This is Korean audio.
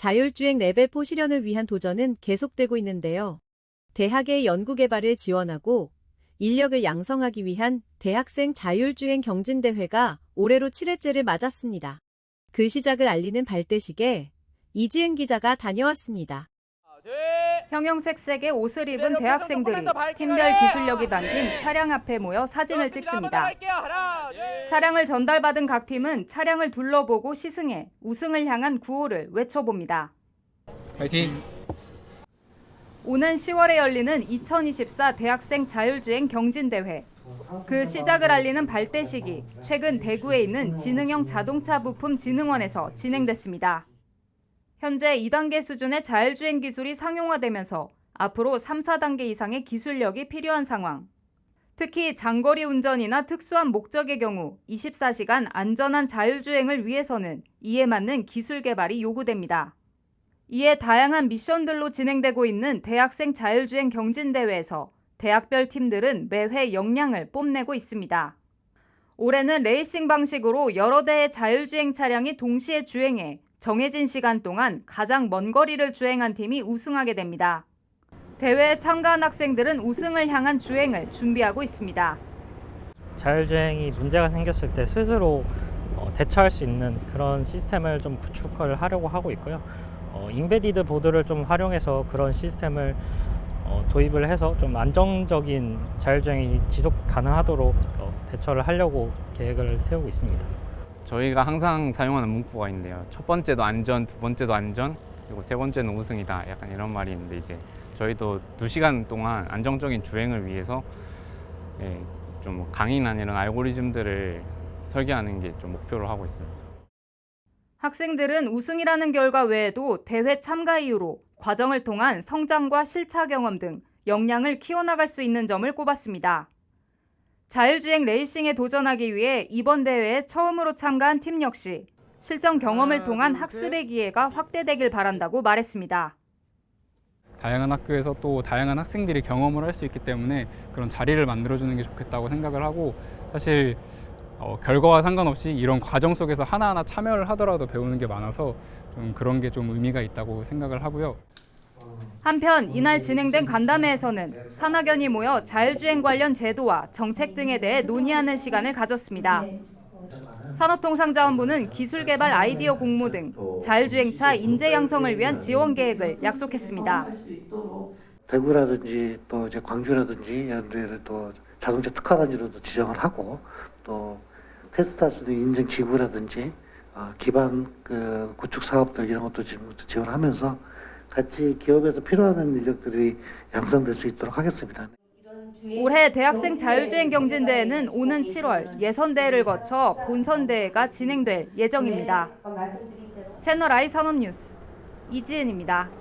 자율주행 레벨 4 실현을 위한 도전은 계속되고 있는데요. 대학의 연구개발을 지원하고 인력을 양성하기 위한 대학생 자율주행 경진대회가 올해로 7회째를 맞았습니다. 그 시작을 알리는 발대식에 이지은 기자가 다녀왔습니다. 형형색 색의 옷을 입은 대학생들이 팀별 기술력이 담긴 차량 앞에 모여 사진을 찍습니다. 차량을 전달받은 각 팀은 차량을 둘러보고 시승해 우승을 향한 구호를 외쳐봅니다. 파이팅! 오는 10월에 열리는 2024 대학생 자율주행 경진대회. 그 시작을 알리는 발대식이 최근 대구에 있는 지능형 자동차 부품 진흥원에서 진행됐습니다. 현재 2단계 수준의 자율주행 기술이 상용화되면서 앞으로 3, 4단계 이상의 기술력이 필요한 상황. 특히 장거리 운전이나 특수한 목적의 경우 24시간 안전한 자율주행을 위해서는 이에 맞는 기술 개발이 요구됩니다. 이에 다양한 미션들로 진행되고 있는 대학생 자율주행 경진대회에서 대학별 팀들은 매회 역량을 뽐내고 있습니다. 올해는 레이싱 방식으로 여러 대의 자율주행 차량이 동시에 주행해 정해진 시간 동안 가장 먼 거리를 주행한 팀이 우승하게 됩니다. 대회에 참가한 학생들은 우승을 향한 주행을 준비하고 있습니다. 자율주행이 문제가 생겼을 때 스스로 어, 대처할 수 있는 그런 시스템을 좀 구축을 하려고 하고 있고요. 어, 인베디드 보드를 좀 활용해서 그런 시스템을 어, 도입을 해서 좀 안정적인 자율주행이 지속 가능하도록 어, 대처를 하려고 계획을 세우고 있습니다. 저희가 항상 사용하는 문구가 있는데요. 첫 번째도 안전, 두 번째도 안전, 그리고 세 번째는 우승이다. 약간 이런 말이 있는데 이제 저희도 두 시간 동안 안정적인 주행을 위해서 예, 좀 강인한 이런 알고리즘들을 설계하는 게 좀 목표로 하고 있습니다. 학생들은 우승이라는 결과 외에도 대회 참가 이후로 과정을 통한 성장과 실차 경험 등 역량을 키워나갈 수 있는 점을 꼽았습니다. 자율주행 레이싱에 도전하기 위해 이번 대회에 처음으로 참가한 팀 역시 실전 경험을 통한 학습의 기회가 확대되길 바란다고 말했습니다. 다양한 학교에서 또 다양한 학생들이 경험을 할 수 있기 때문에 그런 자리를 만들어주는 게 좋겠다고 생각을 하고 사실 어, 결과와 상관없이 이런 과정 속에서 하나하나 참여를 하더라도 배우는 게 많아서 좀 그런 게 좀 의미가 있다고 생각을 하고요. 한편 이날 진행된 간담회에서는 산학연이 모여 자율주행 관련 제도와 정책 등에 대해 논의하는 시간을 가졌습니다. 산업통상자원부는 기술개발 아이디어 공모 등 자율주행차 인재 양성을 위한 지원 계획을 약속했습니다. 대구라든지 또 이제 광주라든지 이런 데를 또 자동차 특화 단지로도 지정을 하고 또 테스트할 수 있는 인증 기구라든지 어, 기반 그 구축 사업들 이런 것도 지금 지원하면서 같이 기업에서 필요한 인력들이 양성될 수 있도록 하겠습니다. 올해 대학생 자율주행 경진대회는 오는 7월 예선대회를 거쳐 본선대회가 진행될 예정입니다. 채널 I 산업뉴스 이지은입니다.